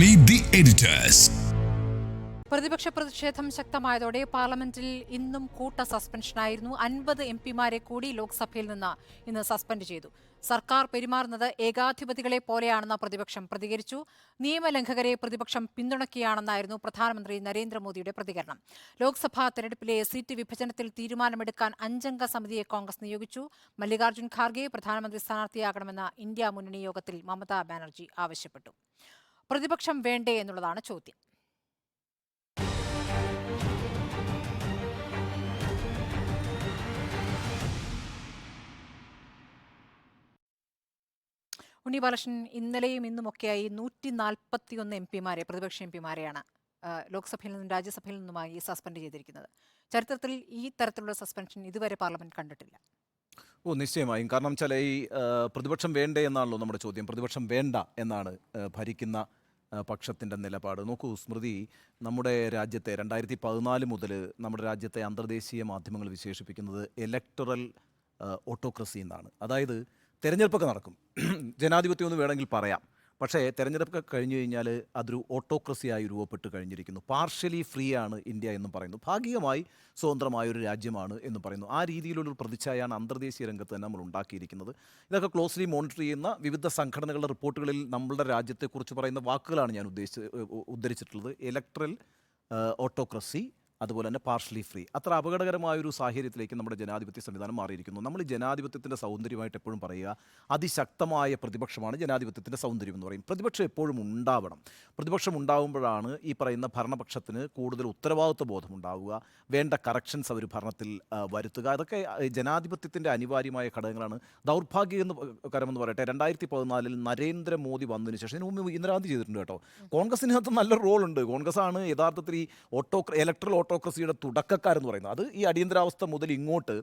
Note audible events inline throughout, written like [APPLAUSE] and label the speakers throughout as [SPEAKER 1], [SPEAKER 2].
[SPEAKER 1] Meet the editors
[SPEAKER 2] പ്രതിപക്ഷ പ്രതിഷേധം ശക്തമായതോടെ പാർലമെന്റിൽ ഇന്നും കൂട്ട സസ്പെൻഷനായിരുന്നു അൻപത് എം പിമാരെ കൂടി ലോക്സഭയിൽ നിന്ന് ഇന്ന് സസ്പെൻഡ് ചെയ്തു. സർക്കാർ പെരുമാറുന്നത് ഏകാധിപതികളെ പോലെയാണെന്ന് പ്രതിപക്ഷം പ്രതികരിച്ചു. നിയമലംഘകരെ പ്രതിപക്ഷം പിന്തുണയ്ക്കുകയാണെന്നായിരുന്നു പ്രധാനമന്ത്രി നരേന്ദ്രമോദിയുടെ പ്രതികരണം. ലോക്സഭാ തെരഞ്ഞെടുപ്പിലെ സീറ്റ് വിഭജനത്തിൽ തീരുമാനമെടുക്കാൻ അഞ്ചംഗ സമിതിയെ കോൺഗ്രസ് നിയോഗിച്ചു. മല്ലികാർജുൻ ഖാർഗെ പ്രധാനമന്ത്രി സ്ഥാനാർത്ഥിയാകണമെന്ന ഇന്ത്യ മുന്നണി യോഗത്തിൽ മമതാ ബാനർജി ആവശ്യപ്പെട്ടു. പ്രതിപക്ഷം വേണ്ടേ എന്നുള്ളതാണ് ചോദ്യം. ഉണ്ണി ബാലകൃഷ്ണൻ ഇന്നലെയും ഇന്നുമൊക്കെയായി നൂറ്റി നാൽപ്പത്തിയൊന്ന് എം പിമാരെ പ്രതിപക്ഷ എം പിമാരെയാണ് ലോക്സഭയിൽ നിന്നും രാജ്യസഭയിൽ നിന്നുമായി സസ്പെൻഡ് ചെയ്തിരിക്കുന്നത്. ചരിത്രത്തിൽ ഈ തരത്തിലുള്ള സസ്പെൻഷൻ ഇതുവരെ പാർലമെന്റ് കണ്ടിട്ടില്ല.
[SPEAKER 3] ഓ നിശ്ചയമായും. കാരണം വെച്ചാൽ ഈ പ്രതിപക്ഷം വേണ്ടേ എന്നാണല്ലോ നമ്മുടെ ചോദ്യം. പ്രതിപക്ഷം വേണ്ട എന്നാണ് ഭരിക്കുന്ന പക്ഷത്തിന്റെ നിലപാട്. നോക്കൂ സ്മൃതി നമ്മുടെ രാജ്യത്തെ രണ്ടായിരത്തി പതിനാല് മുതൽ നമ്മുടെ രാജ്യത്തെ അന്തർദേശീയ മാധ്യമങ്ങൾ വിശേഷിപ്പിക്കുന്നത് ഇലക്ടറൽ ഓട്ടോക്രസി എന്നാണ്. അതായത് തിരഞ്ഞെടുപ്പൊക്കെ നടക്കും. [CLEARS THROAT] ജനാധിപത്യം എന്ന് വേണമെങ്കിൽ പറയാം. പക്ഷേ തെരഞ്ഞെടുപ്പ് കഴിഞ്ഞു കഴിഞ്ഞാൽ അതൊരു ഓട്ടോക്രസിയായി രൂപപ്പെട്ട് കഴിഞ്ഞിരിക്കുന്നു. പാർഷ്യലി ഫ്രീ ആണ് ഇന്ത്യ എന്നും പറയുന്നു. ഭാഗികമായി സ്വതന്ത്രമായ ഒരു രാജ്യമാണ് എന്ന് പറയുന്നു. ആ രീതിയിലുള്ളൊരു പ്രതിച്ഛായാണ് അന്തർദേശീയ രംഗത്ത് തന്നെ നമ്മൾ ഉണ്ടാക്കിയിരിക്കുന്നത്. ഇതൊക്കെ ക്ലോസ്ലി മോണിറ്റർ ചെയ്യുന്ന വിവിധ സംഘടനകളുടെ റിപ്പോർട്ടുകളിൽ നമ്മളുടെ രാജ്യത്തെക്കുറിച്ച് പറയുന്ന വാക്കുകളാണ് ഞാൻ ഉദ്ദേശിച്ച് ഉദ്ധരിച്ചിട്ടുള്ളത്. ഇലക്ട്രൽ ഓട്ടോക്രസി അതുപോലെ തന്നെ പാർഷ്യലി ഫ്രീ അത്ര അപകടകരമായ ഒരു സാഹചര്യത്തിലേക്ക് നമ്മുടെ ജനാധിപത്യ സംവിധാനം മാറിയിരിക്കുന്നു. നമ്മൾ ജനാധിപത്യത്തിന്റെ സൗന്ദര്യമായിട്ട് എപ്പോഴും പറയുക അതിശക്തമായ പ്രതിപക്ഷമാണ് ജനാധിപത്യത്തിന്റെ സൗന്ദര്യം എന്ന് പറയും. പ്രതിപക്ഷം എപ്പോഴും ഉണ്ടാവണം. പ്രതിപക്ഷം ഉണ്ടാകുമ്പോഴാണ് ഈ പറയുന്ന ഭരണപക്ഷത്തിന് കൂടുതൽ ഉത്തരവാദിത്വ ബോധമുണ്ടാവുക. വേണ്ട കറക്ഷൻസ് അവർ ഭരണത്തിൽ വരുത്തുക. അതൊക്കെ ജനാധിപത്യത്തിന്റെ അനിവാര്യമായ ഘടകങ്ങളാണ്. ദൗർഭാഗ്യം എന്ന് കരമെന്ന് പറയട്ടെ രണ്ടായിരത്തി പതിനാലിൽ നരേന്ദ്രമോദി വന്നതിന് ശേഷം ഇതിനു മുമ്പ് ഇന്ദിരാഗാന്ധി ചെയ്തിട്ടുണ്ട് കേട്ടോ. കോൺഗ്രസിനകത്ത് നല്ല റോളുണ്ട് കോൺഗ്രസ് ആണ് യഥാർത്ഥത്തിൽ ഈ ഓട്ടോ ഇലക്ട്രൽ ഓട്ടോക്രസിയുടെ തുടക്കക്കാരെന്ന് പറയുന്നത്. അത് ഈ അടിയന്തരാവസ്ഥ മുതൽ ഇങ്ങോട്ട്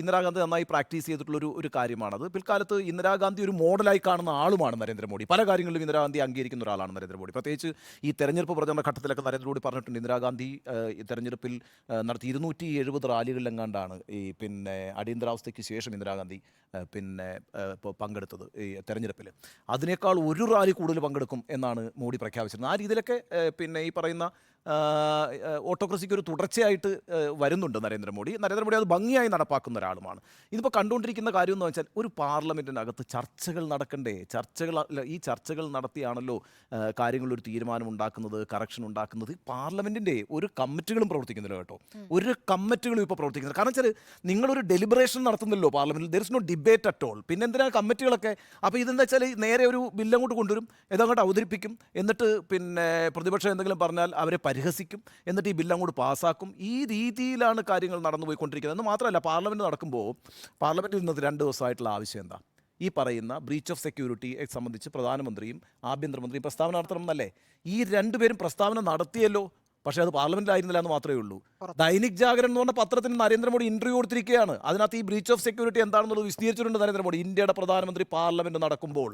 [SPEAKER 3] ഇന്ദിരാഗാന്ധി നന്നായി പ്രാക്ടീസ് ചെയ്തിട്ടുള്ളൊരു ഒരു കാര്യമാണത്. പിൽക്കാലത്ത് ഇന്ദിരാഗാന്ധി ഒരു മോഡലായി കാണുന്ന ആളുമാണ് നരേന്ദ്രമോദി. പല കാര്യങ്ങളിലും ഇന്ദിരാഗാന്ധി അംഗീകരിക്കുന്ന ഒരാളാണ് നരേന്ദ്രമോദി. പ്രത്യേകിച്ച് ഈ തെരഞ്ഞെടുപ്പ് പ്രചരണ ഘട്ടത്തിലൊക്കെ നരേന്ദ്രമോദി പറഞ്ഞിട്ടുണ്ട് ഇന്ദിരാഗാന്ധി തെരഞ്ഞെടുപ്പിൽ നടത്തി ഇരുന്നൂറ്റി എഴുപത് റാലികളിലെങ്ങാണ്ടാണ് ഈ പിന്നെ അടിയന്തരാവസ്ഥയ്ക്ക് ശേഷം ഇന്ദിരാഗാന്ധി പിന്നെ പങ്കെടുത്തത് ഈ തെരഞ്ഞെടുപ്പിൽ അതിനേക്കാൾ ഒരു റാലി കൂടുതൽ പങ്കെടുക്കും എന്നാണ് മോഡി പ്രഖ്യാപിച്ചിരുന്നത്. ആ രീതിയിലൊക്കെ പിന്നെ ഈ പറയുന്ന ഓട്ടോക്രസിക്ക് ഒരു തുടർച്ചയായിട്ട് വരുന്നുണ്ട് നരേന്ദ്രമോദി. നരേന്ദ്രമോദി അത് ഭംഗിയായി നടപ്പാക്കുന്ന ഒരാളുമാണ്. ഇതിപ്പോൾ കണ്ടുകൊണ്ടിരിക്കുന്ന കാര്യം എന്ന് വെച്ചാൽ ഒരു പാർലമെന്റിനകത്ത് ചർച്ചകൾ നടക്കണ്ടേ? ചർച്ചകൾ ഈ ചർച്ചകൾ നടത്തിയാണല്ലോ കാര്യങ്ങളൊരു തീരുമാനം ഉണ്ടാക്കുന്നത്. കറക്ഷൻ ഉണ്ടാക്കുന്നത് പാർലമെന്റിന്റെ ഒരു കമ്മിറ്റികളും പ്രവർത്തിക്കുന്നില്ല കേട്ടോ. ഒരു കമ്മിറ്റികളും ഇപ്പോൾ പ്രവർത്തിക്കുന്നില്ല. കാരണം വെച്ചാൽ നിങ്ങളൊരു ഡെലിബറേഷൻ നടത്തുന്നല്ലോ പാർലമെന്റിൽ there is no debate at all പിന്നെ എന്തിനാണ് കമ്മിറ്റികളൊക്കെ അപ്പോൾ ഇതെന്താ വെച്ചാൽ നേരെ ഒരു ബില്ല് അങ്ങോട്ട് കൊണ്ടുവരും ഇതങ്ങോട്ട് അവതരിപ്പിക്കും. എന്നിട്ട് പിന്നെ പ്രതിപക്ഷം എന്തെങ്കിലും പറഞ്ഞാൽ അവരെ പരിഹസിക്കും എന്നിട്ട് ഈ ബില്ല് അങ്ങോട്ട് പാസ്സാക്കും. ഈ രീതിയിലാണ് കാര്യങ്ങൾ നടന്നുപോയിക്കൊണ്ടിരിക്കുന്നത്. എന്ന് മാത്രമല്ല പാർലമെന്റ് നടക്കുമ്പോൾ പാർലമെന്റിൽ ഇന്നത്തെ രണ്ട് ദിവസമായിട്ടുള്ള ആവശ്യം എന്താ? ഈ പറയുന്ന ബ്രീച്ച് ഓഫ് സെക്യൂരിറ്റി സംബന്ധിച്ച് പ്രധാനമന്ത്രിയും ആഭ്യന്തരമന്ത്രിയും പ്രസ്താവന നടത്തണം എന്നല്ലേ ഈ രണ്ടുപേരും പ്രസ്താവന നടത്തിയല്ലോ പക്ഷേ അത് പാർലമെന്റിലായിരുന്നില്ല എന്ന് മാത്രമേ ഉള്ളൂ. ദൈനിക് ജാഗരൺ എന്ന് പറഞ്ഞ പത്രത്തിന് നരേന്ദ്രമോദി ഇന്റർവ്യൂ കൊടുത്തിരിക്കുകയാണ്. അതിനകത്ത് ഈ ബ്രീച്ച് ഓഫ് സെക്യൂരിറ്റി എന്താണെന്നുള്ളത് വിശദീകരിച്ചിട്ടുണ്ട് നരേന്ദ്രമോദി. ഇന്ത്യയുടെ പ്രധാനമന്ത്രി പാർലമെന്റ് നടക്കുമ്പോൾ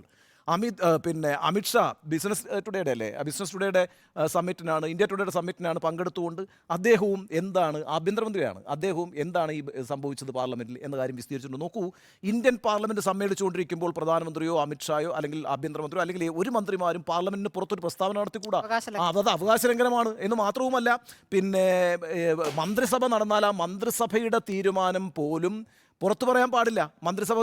[SPEAKER 3] അമിത് പിന്നെ അമിത് ഷാ ബിസിനസ് ടുഡേയുടെ അല്ലേ? ബിസിനസ് ടുഡേയുടെ സമ്മിറ്റിനാണ് ഇന്ത്യ ടുഡേയുടെ സമ്മിറ്റിനാണ് പങ്കെടുത്തുകൊണ്ട് അദ്ദേഹവും എന്താണ് ആഭ്യന്തരമന്ത്രിയാണ് അദ്ദേഹവും എന്താണ് ഈ സംഭവിച്ചത് പാർലമെന്റിൽ എന്ന കാര്യം വിശദീകരിച്ചിട്ടുണ്ട് നോക്കൂ ഇന്ത്യൻ പാർലമെന്റ് സമ്മേളിച്ചുകൊണ്ടിരിക്കുമ്പോൾ പ്രധാനമന്ത്രിയോ അമിത് ഷായോ അല്ലെങ്കിൽ ആഭ്യന്തരമന്ത്രിയോ അല്ലെങ്കിൽ ഒരു മന്ത്രിമാരും പാർലമെന്റിന് പുറത്തൊരു പ്രസ്താവന നടത്തിക്കൂടാ? അതത് അവകാശ ലംഘനമാണ് എന്ന് മാത്രവുമല്ല പിന്നെ മന്ത്രിസഭ നടന്നാൽ ആ മന്ത്രിസഭയുടെ തീരുമാനം പോലും പുറത്തു പറയാൻ പാടില്ല. മന്ത്രിസഭ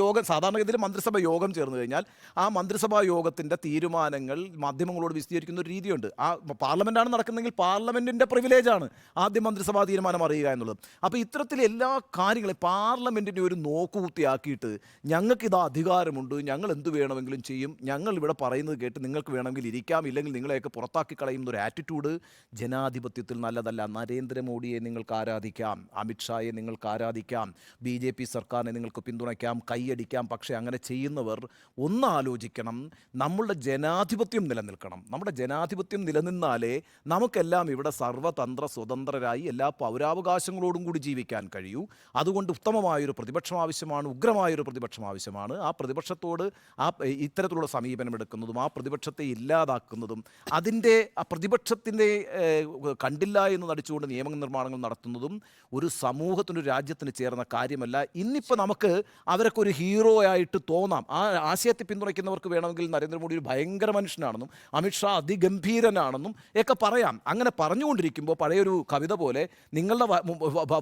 [SPEAKER 3] യോഗം സാധാരണഗതിയിൽ മന്ത്രിസഭ യോഗം ചേർന്ന് കഴിഞ്ഞാൽ ആ മന്ത്രിസഭാ യോഗത്തിന്റെ തീരുമാനങ്ങൾ മാധ്യമങ്ങളോട് വിശദീകരിക്കുന്ന ഒരു രീതിയുണ്ട്. ആ പാർലമെന്റാണ് നടക്കുന്നതെങ്കിൽ പാർലമെന്റിന്റെ പ്രിവിലേജാണ് ആദ്യം മന്ത്രിസഭാ തീരുമാനം അറിയുക എന്നുള്ളത്. അപ്പോൾ ഇത്തരത്തിൽ എല്ലാ കാര്യങ്ങളും പാർലമെന്റിനെ ഒരു നോക്കുകുത്തിയാക്കിയിട്ട് ഞങ്ങൾക്കിത് അധികാരമുണ്ട് ഞങ്ങൾ എന്ത് വേണമെങ്കിലും ചെയ്യും ഞങ്ങൾ ഇവിടെ പറയുന്നത് കേട്ട് നിങ്ങൾക്ക് വേണമെങ്കിൽ ഇരിക്കാം ഇല്ലെങ്കിൽ നിങ്ങളെയൊക്കെ പുറത്താക്കി കളയുന്ന ഒരു ആറ്റിറ്റ്യൂഡ് ജനാധിപത്യത്തിൽ നല്ലതല്ല. നരേന്ദ്രമോദിയെ നിങ്ങൾക്ക് ആരാധിക്കാം അമിത്ഷായെ നിങ്ങൾക്ക് ആരാധിക്കാം ബി ജെ പി സർക്കാരിനെ നിങ്ങൾക്ക് പിന്തുണയ്ക്കാം കൈയടിക്കാം പക്ഷേ അങ്ങനെ ചെയ്യുന്നവർ ഒന്ന് ആലോചിക്കണം നമ്മളുടെ ജനാധിപത്യം നിലനിൽക്കണം. നമ്മുടെ ജനാധിപത്യം നിലനിന്നാലേ നമുക്കെല്ലാം ഇവിടെ സർവതന്ത്ര സ്വതന്ത്രരായി എല്ലാ പൗരാവകാശങ്ങളോടും കൂടി ജീവിക്കാൻ കഴിയൂ. അതുകൊണ്ട് ഉത്തമമായൊരു പ്രതിപക്ഷം ആവശ്യമാണ് ഉഗ്രമായൊരു പ്രതിപക്ഷം ആവശ്യമാണ്. ആ പ്രതിപക്ഷത്തോട് ആ ഇത്തരത്തിലുള്ള സമീപനം എടുക്കുന്നതും ആ പ്രതിപക്ഷത്തെ ഇല്ലാതാക്കുന്നതും അതിന്റെ ആ പ്രതിപക്ഷത്തിന്റെ കണ്ടില്ല എന്ന് നടിച്ചുകൊണ്ട് നിയമനിർമ്മാണങ്ങൾ നടത്തുന്നതും ഒരു സമൂഹത്തിനൊരു രാജ്യത്തിന് ചേർന്ന കാര്യമല്ല. കാര്യമല്ല ഇന്നിപ്പോൾ നമുക്ക് അവരൊക്കെ ഒരു ഹീറോ ആയിട്ട് തോന്നാം. ആ ആശയത്തെ പിന്തുണയ്ക്കുന്നവർക്ക് വേണമെങ്കിൽ നരേന്ദ്രമോദി ഒരു ഭയങ്കര മനുഷ്യനാണെന്നും അമിത്ഷാ അതിഗംഭീരനാണെന്നും ഒക്കെ പറയാം. അങ്ങനെ പറഞ്ഞുകൊണ്ടിരിക്കുമ്പോൾ പഴയൊരു കവിത പോലെ നിങ്ങളുടെ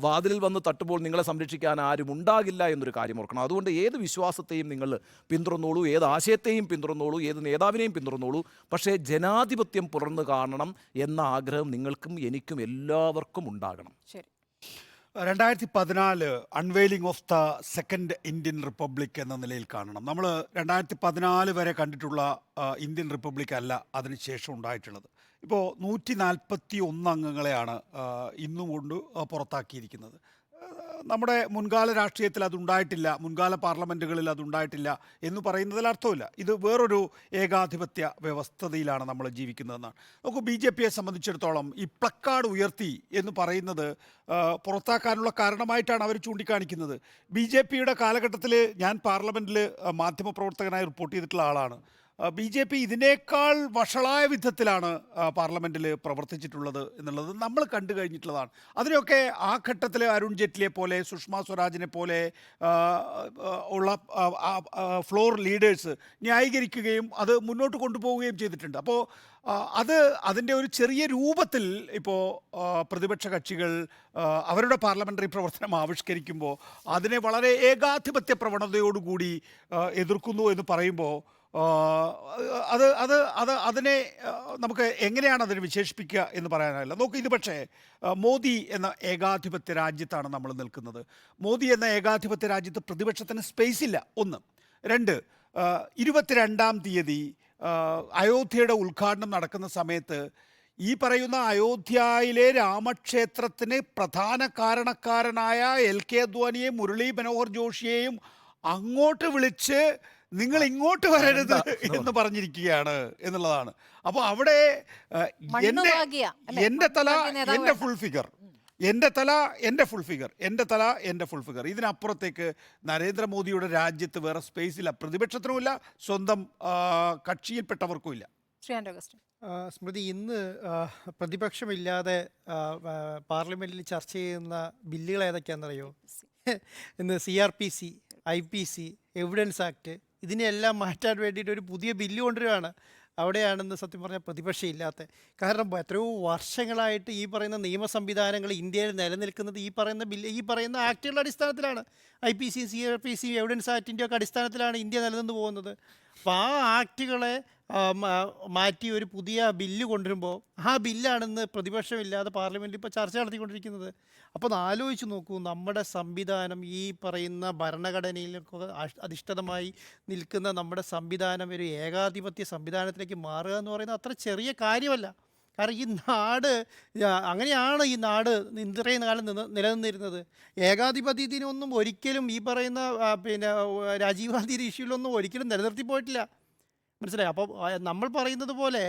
[SPEAKER 3] വാതിലിൽ വന്ന് തട്ടുമ്പോൾ നിങ്ങളെ സംരക്ഷിക്കാൻ ആരും ഉണ്ടാകില്ല എന്നൊരു കാര്യം ഓർക്കണം. അതുകൊണ്ട് ഏത് വിശ്വാസത്തെയും നിങ്ങൾ പിന്തുടർന്നോളൂ ഏത് ആശയത്തെയും പിന്തുടർന്നോളൂ ഏത് നേതാവിനെയും പിന്തുടർന്നോളൂ. പക്ഷേ ജനാധിപത്യം പുറന്നു കാണണം എന്ന ആഗ്രഹം നിങ്ങൾക്കും എനിക്കും എല്ലാവർക്കും ഉണ്ടാകണം.
[SPEAKER 2] ശരി.
[SPEAKER 1] രണ്ടായിരത്തി പതിനാല് unveiling of the second Indian republic എന്ന നിലയിൽ കാണണം. നമ്മൾ രണ്ടായിരത്തി പതിനാല് വരെ കണ്ടിട്ടുള്ള ഇന്ത്യൻ റിപ്പബ്ലിക് അല്ല അതിനുശേഷം ഉണ്ടായിട്ടുള്ളത്. ഇപ്പോൾ നൂറ്റി നാൽപ്പത്തി ഒന്ന് അംഗങ്ങളെയാണ് ഇന്നും കൊണ്ട് പുറത്താക്കിയിരിക്കുന്നത്. നമ്മുടെ മുൻകാല രാഷ്ട്രീയത്തിൽ അതുണ്ടായിട്ടില്ല മുൻകാല പാർലമെന്റുകളിൽ അതുണ്ടായിട്ടില്ല എന്ന് പറയുന്നതിൽ അർത്ഥമില്ല. ഇത് വേറൊരു ഏകാധിപത്യ വ്യവസ്ഥതയിലാണ് നമ്മൾ ജീവിക്കുന്നതെന്നാണ്. നോക്കൂ ബി ജെ പിയെ സംബന്ധിച്ചിടത്തോളം ഈ പ്ലക്കാർഡ് ഉയർത്തി എന്ന് പറയുന്നത് പുറത്താക്കാനുള്ള കാരണമായിട്ടാണ് അവർ ചൂണ്ടിക്കാണിക്കുന്നത്. ബി ജെ പിയുടെ കാലഘട്ടത്തിൽ ഞാൻ പാർലമെന്റിൽ മാധ്യമപ്രവർത്തകനായി റിപ്പോർട്ട് ചെയ്തിട്ടുള്ള ആളാണ്. ബി ജെ പി ഇതിനേക്കാൾ വഷളായ വിധത്തിലാണ് പാർലമെന്റിൽ പ്രവർത്തിച്ചിട്ടുള്ളത് എന്നുള്ളത് നമ്മൾ കണ്ടു കഴിഞ്ഞിട്ടുള്ളതാണ്. അതിനൊക്കെ ആ ഘട്ടത്തിൽ അരുൺ ജെയ്റ്റ്ലിയെ പോലെ സുഷമ സ്വരാജിനെ പോലെ ഉള്ള ഫ്ലോർ ലീഡേഴ്സ് ന്യായീകരിക്കുകയും അത് മുന്നോട്ട് കൊണ്ടുപോവുകയും ചെയ്തിട്ടുണ്ട്. അപ്പോൾ അത് അതിന്റെ ഒരു ചെറിയ രൂപത്തിൽ ഇപ്പോൾ പ്രതിപക്ഷ കക്ഷികൾ അവരുടെ പാർലമെന്ററി പ്രവർത്തനം ആവിഷ്കരിക്കുമ്പോൾ അതിനെ വളരെ ഏകാധിപത്യ പ്രവണതയോടുകൂടി എതിർക്കുന്നു എന്ന് പറയുമ്പോൾ അത് അത് അത് അതിനെ നമുക്ക് എങ്ങനെയാണ് അതിനെ വിശേഷിപ്പിക്കുക എന്ന് പറയാനല്ല നോക്കൂ ഇത് പക്ഷേ മോദി എന്ന ഏകാധിപത്യ രാജ്യത്താണ് നമ്മൾ നിൽക്കുന്നത്. മോദി എന്ന ഏകാധിപത്യ രാജ്യത്ത് പ്രതിപക്ഷത്തിന് സ്പേസ് ഇല്ല. ഒന്ന്. രണ്ട് ഇരുപത്തിരണ്ടാം തീയതി അയോധ്യയുടെ ഉദ്ഘാടനം നടക്കുന്ന സമയത്ത് ഈ പറയുന്ന അയോധ്യയിലെ രാമക്ഷേത്രത്തിന് പ്രധാന കാരണക്കാരനായ എൽ കെ അദ്വാനിയെയും മുരളി മനോഹർ ജോഷിയെയും അങ്ങോട്ട് വിളിച്ച് നിങ്ങൾ ഇങ്ങോട്ട് വരരുത് എന്ന് പറഞ്ഞിരിക്കുകയാണ് എന്നുള്ളതാണ്. അപ്പോൾ അവിടെ
[SPEAKER 2] എന്റെ?
[SPEAKER 1] എന്റെ തല എന്റെ
[SPEAKER 2] എന്റെ
[SPEAKER 1] ഫുൾ ഫിഗർ എന്റെ തല എന്റെ ഫുൾ ഫിഗർ എന്റെ തല എന്റെ ഫുൾ ഫിഗർ ഇതിനപ്പുറത്തേക്ക് നരേന്ദ്രമോദിയുടെ രാജ്യത്ത് വേറെ സ്പേസ് ഇല്ല. പ്രതിപക്ഷത്തിനുമില്ല സ്വന്തം കക്ഷിയിൽപ്പെട്ടവർക്കും ഇല്ല.
[SPEAKER 4] സ്മൃതി ഇന്ന് പ്രതിപക്ഷമില്ലാതെ പാർലമെന്റിൽ ചർച്ച ചെയ്യുന്ന ബില്ലുകൾ ഏതൊക്കെയാണെന്നറിയോ? ഇന്ന് C R P C I P C evidence act ഇതിനെല്ലാം മാറ്റാൻ വേണ്ടിയിട്ട് ഒരു പുതിയ ബില്ല് കൊണ്ടുവരികയാണ് അവിടെയാണെന്ന് സത്യം പറഞ്ഞാൽ പ്രതിപക്ഷം ഇല്ലാത്ത കാരണം എത്രയോ വർഷങ്ങളായിട്ട് ഈ പറയുന്ന നിയമ സംവിധാനങ്ങൾ ഇന്ത്യയിൽ നിലനിൽക്കുന്നത് ഈ പറയുന്ന ബില്ല് ഈ പറയുന്ന ആക്ടുകളുടെ അടിസ്ഥാനത്തിലാണ്. I P C C R P C evidence ആക്ടിന്റെ ഒക്കെ അടിസ്ഥാനത്തിലാണ് ഇന്ത്യ നിലനിന്ന് പോകുന്നത്. അപ്പോൾ ആ ആക്റ്റുകളെ മാറ്റി ഒരു പുതിയ ബില്ല് കൊണ്ടുവരുമ്പോൾ ആ ബില്ലാണെന്ന് പ്രതിപക്ഷമില്ലാതെ പാർലമെന്റിൽ ഇപ്പോൾ ചർച്ച നടത്തിക്കൊണ്ടിരിക്കുന്നത്. അപ്പോൾ ഒന്ന് ആലോചിച്ച് നോക്കൂ നമ്മുടെ സംവിധാനം ഈ പറയുന്ന ഭരണഘടനയിലൊക്കെ അധിഷ്ഠിതമായി നിൽക്കുന്ന നമ്മുടെ സംവിധാനം ഒരു ഏകാധിപത്യ സംവിധാനത്തിലേക്ക് മാറുക എന്ന് പറയുന്നത് അത്ര ചെറിയ കാര്യമല്ല. കാരണം ഈ നാട് അങ്ങനെയാണ് ഈ നാട് ഇത്രയും കാലം നിന്ന് നിലനിന്നിരുന്നത്. ഏകാധിപത്യത്തിനൊന്നും ഒരിക്കലും ഈ പറയുന്ന പിന്നെ ആ, രാജീവ് ഗാന്ധി ഇഷ്യൂലൊന്നും ഒരിക്കലും നിലനിർത്തി പോയിട്ടില്ല. മനസ്സിലായി? അപ്പോൾ നമ്മൾ പറയുന്നത് പോലെ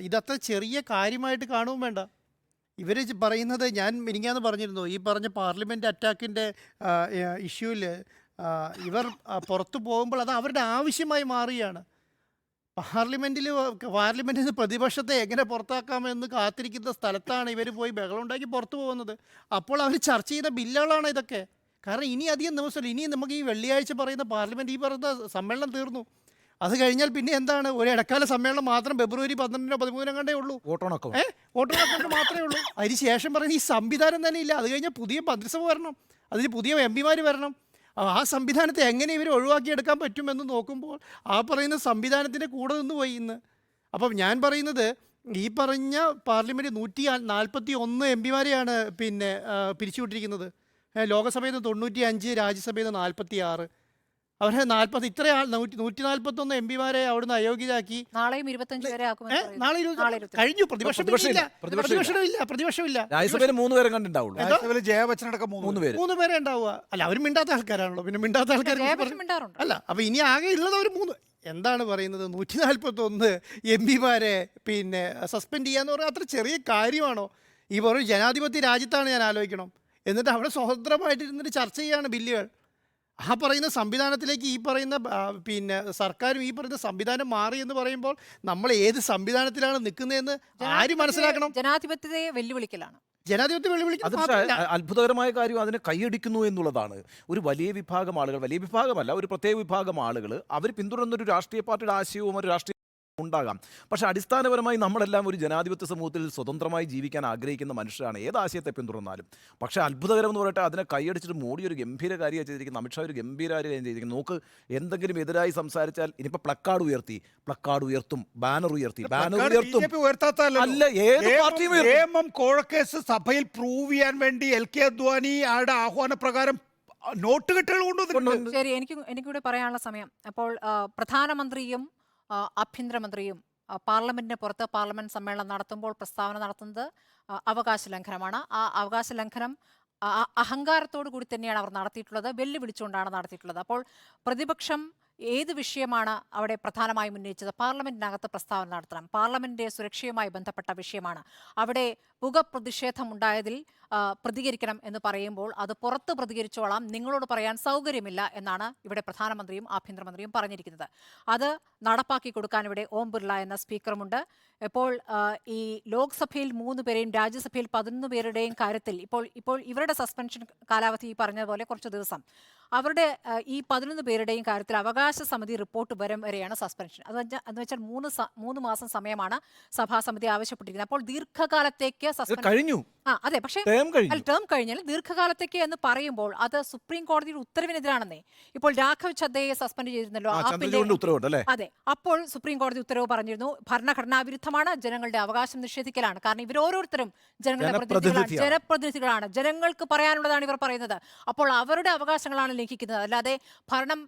[SPEAKER 4] ഇതത്ര ചെറിയ കാര്യമായിട്ട് കാണുകയും വേണ്ട. ഇവർ പറയുന്നത് ഞാൻ മിനിങ്ങാന്ന് പറഞ്ഞിരുന്നു. ഈ പറഞ്ഞ പാർലമെന്റ് അറ്റാക്കിന്റെ ഇഷ്യൂവിൽ ഇവർ പുറത്തു പോകുമ്പോൾ അത് അവരുടെ ആവശ്യമായി മാറുകയാണ്. പാർലമെന്റിൽ പാർലമെന്റിൽ നിന്ന് പ്രതിപക്ഷത്തെ എങ്ങനെ പുറത്താക്കാമെന്ന് കാത്തിരിക്കുന്ന സ്ഥലത്താണ് ഇവർ പോയി ബഹളം ഉണ്ടാക്കി പുറത്തു പോകുന്നത്. അപ്പോൾ അവർ ചർച്ച ചെയ്ത ബില്ലുകളാണ് ഇതൊക്കെ. കാരണം ഇനി അധികം ദിവസമില്ല ഇനി നമുക്ക് ഈ വെള്ളിയാഴ്ച പറയുന്ന പാർലമെന്റ് ഈ പറയുന്ന സമ്മേളനം തീർന്നു. അത് കഴിഞ്ഞാൽ പിന്നെ എന്താണ്? ഒരു ഇടക്കാല സമ്മേളനം മാത്രം ഫെബ്രുവരി പന്ത്രണ്ടിനോ പതിമൂന്നിനോ കണ്ടേ ഉള്ളൂ.
[SPEAKER 3] വോട്ടോണക്കം
[SPEAKER 4] ഏ? വോട്ടർ അക്കൗണ്ട് മാത്രമേ ഉള്ളൂ. അതിന് ശേഷം പറയുന്ന ഈ സംവിധാനം തന്നെ ഇല്ല. അത് കഴിഞ്ഞാൽ പുതിയ മന്ത്രിസഭ വരണം. അതിന് പുതിയ എം പിമാർ വരണം. ആ സംവിധാനത്തെ എങ്ങനെ ഇവർ ഒഴിവാക്കിയെടുക്കാൻ പറ്റുമെന്ന് നോക്കുമ്പോൾ ആ പറയുന്ന സംവിധാനത്തിന്റെ കൂടെ നിന്ന് പോയി ഇന്ന്. അപ്പം ഞാൻ പറയുന്നത് ഈ പറഞ്ഞ പാർലമെന്റ് നൂറ്റി നാൽപ്പത്തി ഒന്ന് എം പിമാരെയാണ് പിന്നെ പിരിച്ചുവിട്ടിരിക്കുന്നത്. ലോകസഭയിൽ നിന്ന് തൊണ്ണൂറ്റി അഞ്ച് രാജ്യസഭയിൽ നിന്ന് നാൽപ്പത്തി ആറ് അവരെ നാൽപ്പത് ഇത്ര ആൾ നൂറ്റി നൂറ്റി നാൽപ്പത്തൊന്ന് എം പിമാരെ അവിടുന്ന് അയോഗ്യരാക്കി.
[SPEAKER 2] നാളെയും ഇരുപത്തഞ്ച് വരെ.
[SPEAKER 4] നാളെ ഇരുപത്തി- കഴിഞ്ഞു. പ്രതിപക്ഷം
[SPEAKER 3] പ്രതിപക്ഷമില്ല.
[SPEAKER 4] ഇല്ല.
[SPEAKER 3] പ്രതിപക്ഷമില്ല.
[SPEAKER 4] പ്രതിപക്ഷമില്ല പ്രതിപക്ഷമില്ല.
[SPEAKER 3] രാജ്യസഭയിൽ മൂന്ന് പേരെ
[SPEAKER 1] രാജ്യസഭയിൽ മൂന്ന്
[SPEAKER 3] മൂന്ന് പേര്.
[SPEAKER 4] മൂന്ന് പേരെ ഉണ്ടാവുക. അല്ല അവർ മിണ്ടാത്ത ആൾക്കാരാണല്ലോ. പിന്നെ മിണ്ടാത്ത ആൾക്കാർ അല്ല അപ്പൊ ഇനി ആകെ ഉള്ളത് അവർ മൂന്ന്. എന്താണ് പറയുന്നത്? നൂറ്റി നാല്പത്തി ഒന്ന് എം പിമാരെ പിന്നെ സസ്പെൻഡ് ചെയ്യാന്ന് പറഞ്ഞാൽ അത്ര ചെറിയ കാര്യമാണോ? ഈ പറഞ്ഞ ജനാധിപത്യ രാജ്യത്താണ് ഞാൻ ആലോചിക്കണം. എന്നിട്ട് അവിടെ സ്വതന്ത്രമായിട്ട് ഇരുന്നിട്ട് ചർച്ച ചെയ്യാണ് ബില്ലുകൾ. ആ പറയുന്ന സംവിധാനത്തിലേക്ക് ഈ പറയുന്ന പിന്നെ സർക്കാരും ഈ പറയുന്ന സംവിധാനം മാറി എന്ന് പറയുമ്പോൾ നമ്മൾ ഏത് സംവിധാനത്തിലാണ് നിൽക്കുന്നതെന്ന് ആര് മനസ്സിലാക്കണം?
[SPEAKER 2] ജനാധിപത്യത്തെ വെല്ലുവിളിക്കലാണ്.
[SPEAKER 4] ജനാധിപത്യം വെല്ലുവിളിക്കുന്നത്
[SPEAKER 3] അത്ഭുതകരമായ കാര്യം അതിനെ കൈയടിക്കുന്നു എന്നുള്ളതാണ്. ഒരു വലിയ വിഭാഗം ആളുകൾ വലിയ വിഭാഗമല്ല ഒരു പ്രത്യേക വിഭാഗം ആളുകൾ അവർ പിന്തുടരുന്ന ഒരു രാഷ്ട്രീയ പാർട്ടിയുടെ ആശയവും ഒരു രാഷ്ട്രീയ ഉണ്ടാകാം. പക്ഷേ അടിസ്ഥാനപരമായി നമ്മളെല്ലാം ഒരു ജനാധിപത്യ സമൂഹത്തിൽ സ്വതന്ത്രമായി ജീവിക്കാൻ ആഗ്രഹിക്കുന്ന മനുഷ്യരാണ്. ഏത് ആശയത്തെ പിന്തുടർന്നാലും. പക്ഷേ അത്ഭുതകരം എന്ന് പറയട്ടെ അതിനെ കൈയടിച്ചിട്ട് മോഡി ഒരു ഗംഭീര കാര്യമായി ചെയ്തിരിക്കുന്നത് അമിത്ഷാ ഒരു ഗംഭീര കാര്യം ചെയ്തിരിക്കുന്നത് നോക്ക് എന്തെങ്കിലും എതിരായി സംസാരിച്ചാൽ ഇനിയിപ്പോൾ പ്ലക്കാർഡ് ഉയർത്തി പ്ലക്കാർഡ് ഉയർത്തും ബാനർ ഉയർത്തി ബാനർ ഉയർത്തും. അല്ല, ഏത് പാർട്ടിയും
[SPEAKER 1] കോഴക്കേസ് സഭയിൽ പ്രൂവ് ചെയ്യാൻ വേണ്ടി എൽ കെ അദ്വാനി ആരുടെ ആഹ്വാന പ്രകാരം നോട്ട് കെട്ടുകൾ കൊണ്ടുവന്നിട്ടുണ്ട്.
[SPEAKER 2] ശരി എനിക്ക് എനിക്കിവിടെ പറയാനുള്ള സമയം. അപ്പോൾ പ്രധാനമന്ത്രിയും ആഭ്യന്തരമന്ത്രിയും പാർലമെന്റിന് പുറത്ത് പാർലമെന്റ് സമ്മേളനം നടത്തുമ്പോൾ പ്രസ്താവന നടത്തുന്നത് അവകാശ ലംഘനമാണ്. ആ അവകാശ ലംഘനം അഹങ്കാരത്തോടു കൂടി തന്നെയാണ് അവർ നടത്തിയിട്ടുള്ളത് വെല്ലുവിളിച്ചുകൊണ്ടാണ് നടത്തിയിട്ടുള്ളത്. അപ്പോൾ പ്രതിപക്ഷം ഏത് വിഷയമാണ് അവിടെ പ്രധാനമായും ഉന്നയിച്ചത്? പാർലമെന്റിനകത്ത് പ്രസ്താവന നടത്തണം. പാർലമെന്റിന്റെ സുരക്ഷയുമായി ബന്ധപ്പെട്ട വിഷയമാണ്. അവിടെ പുക പ്രതിഷേധം ഉണ്ടായതിൽ പ്രതികരിക്കണം എന്ന് പറയുമ്പോൾ അത് പുറത്ത് പ്രതികരിച്ചോളാം. നിങ്ങളോട് പറയാൻ സൗകര്യമില്ല എന്നാണ് ഇവിടെ പ്രധാനമന്ത്രിയും ആഭ്യന്തരമന്ത്രിയും പറഞ്ഞിരിക്കുന്നത്. അത് നടപ്പാക്കി കൊടുക്കാൻ ഇവിടെ ഓം ബിർള എന്ന സ്പീക്കറുമുണ്ട്. ഇപ്പോൾ ഈ ലോക്സഭയിൽ മൂന്ന് പേരെയും രാജ്യസഭയിൽ പതിനൊന്ന് പേരുടെയും കാര്യത്തിൽ ഇപ്പോൾ ഇപ്പോൾ ഇവരുടെ സസ്പെൻഷൻ കാലാവധി പറഞ്ഞതുപോലെ കുറച്ച് ദിവസം. അവരുടെ ഈ പതിനൊന്ന് പേരുടെയും കാര്യത്തിൽ അവകാശ സമിതി റിപ്പോർട്ട് വരും വരെയാണ് സസ്പെൻഷൻ. അത് എന്ന് വെച്ചാൽ മൂന്ന് മൂന്ന് മാസം സമയമാണ് സഭാ സമിതി ആവശ്യപ്പെട്ടിരിക്കുന്നത്. അപ്പോൾ ദീർഘകാലത്തേക്ക്
[SPEAKER 3] കഴിഞ്ഞു.
[SPEAKER 2] ആ അതെ പക്ഷേ
[SPEAKER 3] ടേം
[SPEAKER 2] കഴിഞ്ഞാൽ ദീർഘകാലത്തേക്ക് എന്ന് പറയുമ്പോൾ അത് സുപ്രീം കോടതിയുടെ ഉത്തരവിനെതിരാണെന്നേ. ഇപ്പോൾ രാഘവ് ചദ്ദയെ സസ്പെൻഡ് ചെയ്തിരുന്നല്ലോ അതെ അപ്പോൾ സുപ്രീം കോടതി ഉത്തരവ് പറഞ്ഞിരുന്നു ഭരണഘടനാ വിരുദ്ധമാണ് ജനങ്ങളുടെ അവകാശം നിഷേധിക്കലാണ്. കാരണം ഇവർ ഓരോരുത്തരും ജനങ്ങളുടെ പ്രതിനിധികളാണ് ജനപ്രതിനിധികളാണ്. ജനങ്ങൾക്ക് പറയാനുള്ളതാണ് ഇവർ പറയുന്നത്. അപ്പോൾ അവരുടെ അവകാശങ്ങളാണ് ലംഘിക്കുന്നത്. അല്ലാതെ ഭരണം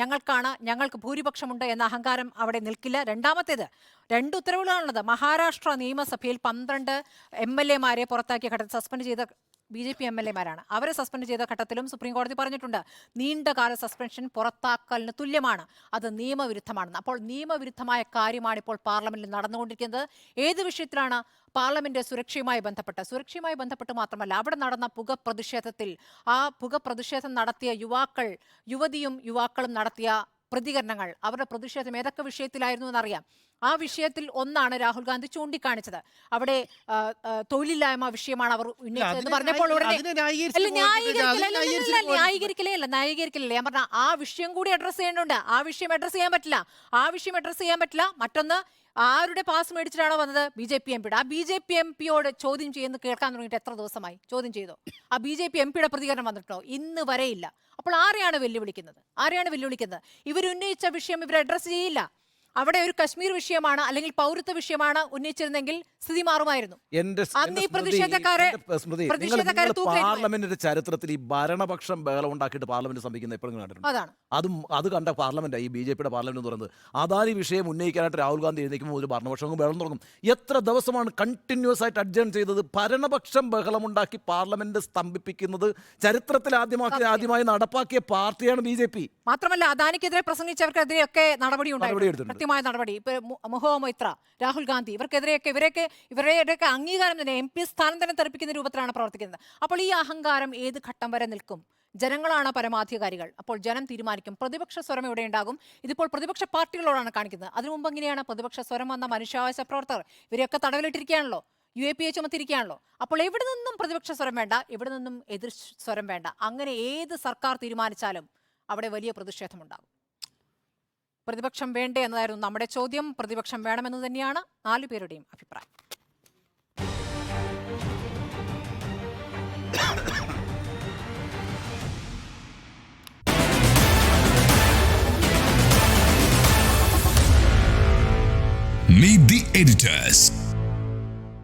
[SPEAKER 2] ഞങ്ങൾക്കാണ് ഞങ്ങൾക്ക് ഭൂരിപക്ഷമുണ്ട് എന്ന അഹങ്കാരം അവിടെ നിൽക്കില്ല. രണ്ടാമത്തേത് രണ്ട് ഉത്തരവുകളാണുള്ളത്. മഹാരാഷ്ട്ര നിയമസഭയിൽ പന്ത്രണ്ട് എം എൽ എമാരെ പുറത്താക്കിയ ഘട്ടത്തിൽ സസ്പെൻഡ് ചെയ്ത B J P M L എമാരാണ് അവരെ സസ്പെൻഡ് ചെയ്ത ഘട്ടത്തിലും സുപ്രീം കോടതി പറഞ്ഞിട്ടുണ്ട് നീണ്ടകാല സസ്പെൻഷൻ പുറത്താക്കലിന് തുല്യമാണ്. അത് നിയമവിരുദ്ധമാണെന്ന്. അപ്പോൾ നിയമവിരുദ്ധമായ കാര്യമാണ് ഇപ്പോൾ പാർലമെന്റിൽ നടന്നുകൊണ്ടിരിക്കുന്നത്. ഏത് വിഷയത്തിലാണ് പാർലമെന്റ് സുരക്ഷയുമായി ബന്ധപ്പെട്ട്? സുരക്ഷയുമായി ബന്ധപ്പെട്ട് മാത്രമല്ല അവിടെ നടന്ന പുക പ്രതിഷേധത്തിൽ ആ പുക പ്രതിഷേധം നടത്തിയ യുവാക്കൾ യുവതിയും യുവാക്കളും നടത്തിയ പ്രതികരണങ്ങൾ അവരുടെ പ്രതിഷേധം ഏതൊക്കെ വിഷയത്തിലായിരുന്നു എന്നറിയാം. ആ വിഷയത്തിൽ ഒന്നാണ് രാഹുൽ ഗാന്ധി ചൂണ്ടിക്കാണിച്ചത്. അവിടെ തൊഴിലില്ലായ്മ വിഷയമാണ് അവർ ഉന്നയിച്ചത് എന്ന് പറഞ്ഞപ്പോൾ ന്യായീകരിക്കലേ അല്ല ന്യായീകരിക്കലല്ലേ ഞാൻ പറഞ്ഞ ആ വിഷയം കൂടി അഡ്രസ് ചെയ്യേണ്ടതുണ്ട്. ആ വിഷയം അഡ്രസ് ചെയ്യാൻ പറ്റില്ല. ആ വിഷയം അഡ്രസ് ചെയ്യാൻ പറ്റില്ല. മറ്റൊന്ന് ആരുടെ പാസ് മേടിച്ചിട്ടാണോ വന്നത്? ബി ജെ പി എം പിയുടെ. ആ ബി ജെ പി എം പിയോട് ചോദ്യം ചെയ്യുന്ന കേൾക്കാൻ തുടങ്ങിയിട്ട് എത്ര ദിവസമായി? ചോദ്യം ചെയ്തോ. ആ ബി ജെ പി എം പിയുടെ പ്രതികരണം വന്നിട്ടോ ഇന്ന് വരെയില്ല. അപ്പോൾ ആരെയാണ് വെല്ലുവിളിക്കുന്നത്? ആരെയാണ് വെല്ലുവിളിക്കുന്നത്? ഇവരുന്നയിച്ച വിഷയം ഇവർ അഡ്രസ്സ് ചെയ്യില്ല. അവിടെ ഒരു കശ്മീർ വിഷയമാണ് അല്ലെങ്കിൽ പൗരത്വ വിഷയമാണ് ഉന്നയിച്ചിരുന്നെങ്കിൽ സ്ഥിതി മാറുമായിരുന്നു.
[SPEAKER 3] പാർലമെന്റിന്റെ ചരിത്രത്തിൽ ഈ ഭരണപക്ഷം ബഹളം ഉണ്ടാക്കിയിട്ട് പാർലമെന്റ് സമീപിക്കുന്ന എപ്പോഴും കണ്ടിട്ടുണ്ട്. അതും അത് കണ്ട പാർലമെന്റ് ഈ ബി ജെ പിയുടെ പാർലമെന്റ് എന്ന് പറയുന്നത് അദാനി വിഷയം ഉന്നയിക്കാനായിട്ട് രാഹുൽ ഗാന്ധി എഴുന്നേക്കുമ്പോൾ ഒരു ഭരണപക്ഷം ബഹളം തുടങ്ങും. എത്ര ദിവസമാണ് കണ്ടിന്യൂസ് ആയിട്ട് അഡ്ജേൺ ചെയ്തത്? ഭരണപക്ഷം ബഹളമുണ്ടാക്കി പാർലമെന്റ് സ്തംഭിപ്പിക്കുന്നത് ചരിത്രത്തിൽ ആദ്യമാക്കി ആദ്യമായി നടപ്പാക്കിയ പാർട്ടിയാണ് ബി ജെ പി.
[SPEAKER 2] മാത്രമല്ല അദാനിക്കെതിരെ പ്രസംഗിച്ചവർക്കെതിരെയൊക്കെ നടപടി ഉണ്ടായി. കൃത്യമായ നടപടി. ഇപ്പൊ മുഹോ മൊയ്ത്ര രാഹുൽ ഗാന്ധി ഇവർക്കെതിരെയൊക്കെ ഇവരെയൊക്കെ ഇവരുടെയൊക്കെ അംഗീകാരം തന്നെ എം പി സ്ഥാനം തന്നെ തെറിപ്പിക്കുന്ന രൂപത്തിലാണ് പ്രവർത്തിക്കുന്നത്. അപ്പോൾ ഈ അഹങ്കാരം ഏത് ഘട്ടം വരെ നിൽക്കും? ജനങ്ങളാണ് പരമാധികാരികൾ? അപ്പോൾ ജനം തീരുമാനിക്കും. പ്രതിപക്ഷ സ്വരം ഇവിടെ ഉണ്ടാകും? ഇതിപ്പോൾ പ്രതിപക്ഷ പാർട്ടികളോടാണ് കാണിക്കുന്നത്. അതിനു മുമ്പ് എങ്ങനെയാണ് പ്രതിപക്ഷ സ്വരം വന്ന മനുഷ്യാവകാശ പ്രവർത്തകർ? ഇവരെയൊക്കെ തടവിലിട്ടിരിക്കുകയാണല്ലോ. യു എ പി എ ചുമത്തിരിക്കുകയാണല്ലോ അപ്പോൾ എവിടെ നിന്നും പ്രതിപക്ഷ സ്വരം വേണ്ട? എവിടെ നിന്നും എതിർ സ്വരം വേണ്ട? അങ്ങനെ ഏത് സർക്കാർ തീരുമാനിച്ചാലും അവിടെ വലിയ പ്രതിഷേധമുണ്ടാകും. പ്രതിപക്ഷം വേണ്ടേ എന്നതായിരുന്നു നമ്മുടെ ചോദ്യം പ്രതിപക്ഷം വേണമെന്ന് തന്നെയാണ് നാലു പേരുടെയും അഭിപ്രായം
[SPEAKER 5] Meet the editors.